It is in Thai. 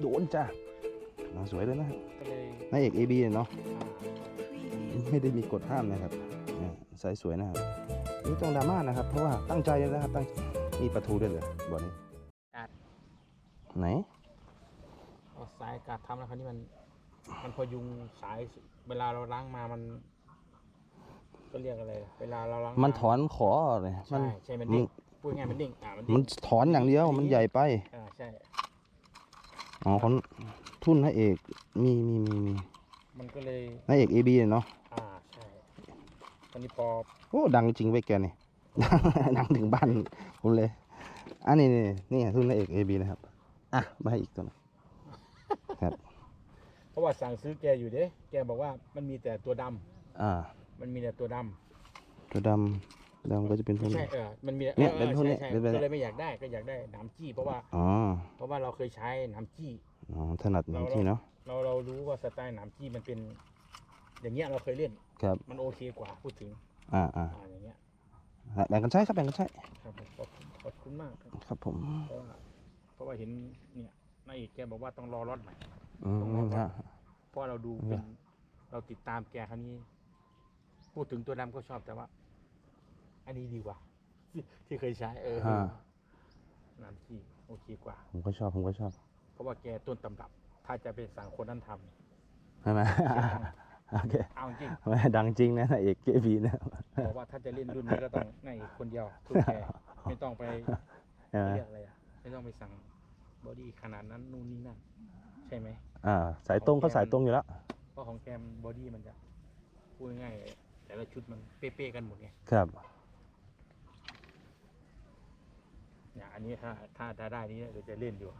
โดนจ้าหนังสวยเลยนะฮะก็เลยนายเอก AB เนาะอ่าไม่ได้มีกฎห้ามนะครับเนี่ยสายสวยนะครับนี่ต้องดราม่านะครับ เพราะว่าตั้งใจนะครับตั้งมีประตูด้วยเหรอบ่อนี้ไหนเอาสายอากาศทำแล้วคราวนี้มัน มันพยุงสายเวลาเราล้างมามันก็เรียกอะไรล่ะเวลาเราล้างมันถอนขอเลยใช่มันใช่มันเด้งพูดง่ายๆมันเด้งอ่ามันเด้มันงถอนอย่างเดียวมันใหญ่ไป อ่าใช่อ๋อคนทุนนายเอกมีมีมีมีมันก็เลยนายเอก AB เนาะอ่าใช่ตอนนี้พอโอ้ดังจริงไปแกนี่ ดังถึงบ้านผมเลย อันนี้นี่นี่ทุนนายเอก AB นะครับ อะมาให้อีกตัวหนึงเพราะว่าสั่งซื้อแกอยู่เด้แกบอกว่ามันมีแต่ตัวดำอ่า มันมีแต่ตัวดำตัวดำ ดำก็จะเป็นทุไม่นใช่เออมันมีเนี่ยออเป็นพวกเนี้ยใช่เป็นใช่แบบ ก็เลยไม่อยากได้ก็อยากได้หนามจี้เพราะว่าอ๋อเพราะว่าเราเคยใช้หนามจี้ อ๋อถนัดหนังที่เนาะเราเรารู้ว่าสไตล์หนามจี้มันเป็น อย่างเงี้ยเราเคยเล่นครับมันโอเคกว่าพูดถึงอ่าอ่าอ่าอย่างเงี้ยแบ่งกันใช้ครับแบ่งกันใช้ครับผมขอบขอบคุณมากครับครับผมเพราะว่าเพราะว่าเห็นเนี่ยนายเอกแกบอกว่าต้องรอรถใหม่ อืมฮะ เพราะเราดูอืมเป็นเราติดตามแกครั้นี้ พูดถึงตัวดำก็ชอบแต่ว่า อันนี้ดีกว่า ที่ที่เคยใช้เออฮะหนามจี้โอเคกว่า ผมก็ชอบผมก็ชอบเพราะว่าแกต้นตำรับ ถ้าจะเป็นสั่งคนนั้นทใช่ไหมโอเคำเอาจริงไม่ดังจริงนะนายเอกเกบีนะบอกว่าถ้าจะเล่นรุ่นนี้ก็ต้องนายเอกคนเดียวทุกแกไม่ต้องไปใช่ไหมเรียกอะไรอะไม่ต้องไปสั่งบอดี้ขนาดนั้นนู่นนี่นั่นใช่ไหมอ่า สายตรงก็สายตรงอยู่แล้วเพราะของแกมบอดี้มันจะพูดง่ายๆแต่ละชุดมันเป๊ะๆกันหมดไงครับ อันนี้ถ้าถ้าถ้าได้นี้เดี๋ยวจะเล่นอยู่